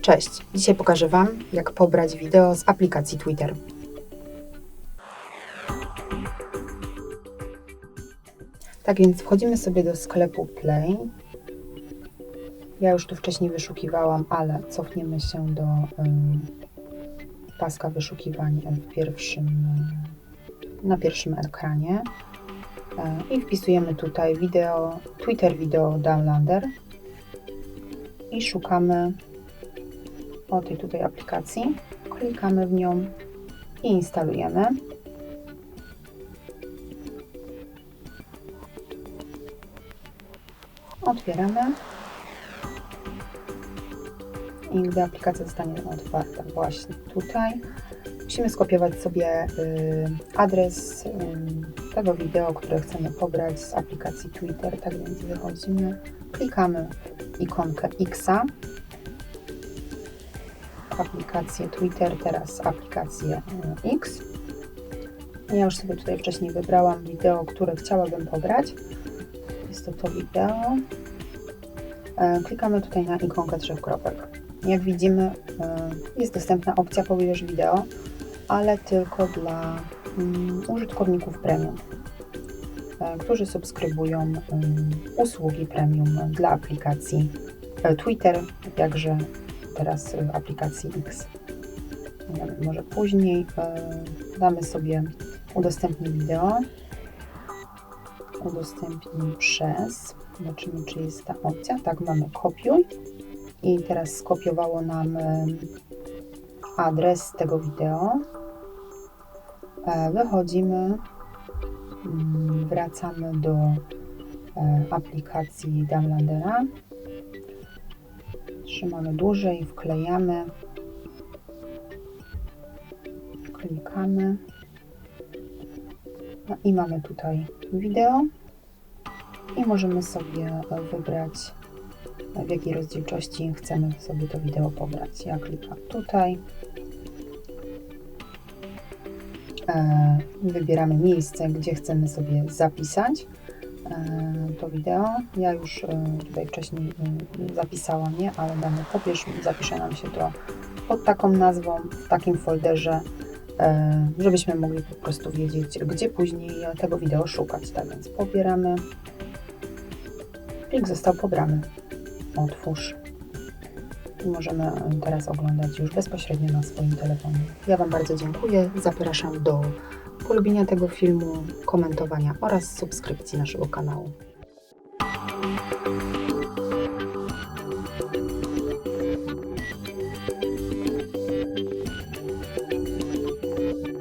Cześć, dzisiaj pokażę Wam, jak pobrać wideo z aplikacji Twitter. Tak więc wchodzimy sobie do sklepu Play. Ja już tu wcześniej wyszukiwałam, ale cofniemy się do paska wyszukiwania w pierwszym, na pierwszym ekranie E, i wpisujemy tutaj wideo, Twitter Video Downloader i szukamy o tej tutaj aplikacji. Klikamy w nią i instalujemy. Otwieramy. I gdy aplikacja zostanie otwarta właśnie tutaj, musimy skopiować sobie y, adres y, tego wideo, które chcemy pobrać z aplikacji Twitter. Tak więc wychodzimy, klikamy ikonkę Xa aplikację Twitter, teraz aplikację y, X. Ja już sobie tutaj wcześniej wybrałam wideo, które chciałabym pobrać. Jest to to wideo. E, Klikamy tutaj na ikonkę trzech kropek. Jak widzimy, e, jest dostępna opcja pobierz wideo, ale tylko dla mm, użytkowników premium, e, którzy subskrybują mm, usługi premium dla aplikacji e, Twitter, jakże teraz e, aplikacji X. Może później e, damy sobie udostępnij wideo. Udostępnij przez. Zobaczymy, czy jest ta opcja. Tak, mamy kopiuj. I teraz skopiowało nam e, adres tego wideo. E, Wychodzimy, mm, wracamy do aplikacji downloadera. Trzymamy dłużej, wklejamy, klikamy. No i mamy tutaj wideo i możemy sobie wybrać w jakiej rozdzielczości chcemy sobie to wideo pobrać. Ja klikam tutaj. E, Wybieramy miejsce, gdzie chcemy sobie zapisać to wideo. Ja już e, tutaj wcześniej e, zapisałam je, ale damy pobierz, zapisze nam się to pod taką nazwą, w takim folderze, e, żebyśmy mogli po prostu wiedzieć, gdzie później tego wideo szukać. Tak więc pobieramy. Plik został pobrany. Otwórz. I możemy teraz oglądać już bezpośrednio na swoim telefonie. Ja Wam bardzo dziękuję. Zapraszam do polubienia tego filmu, komentowania oraz subskrypcji naszego kanału.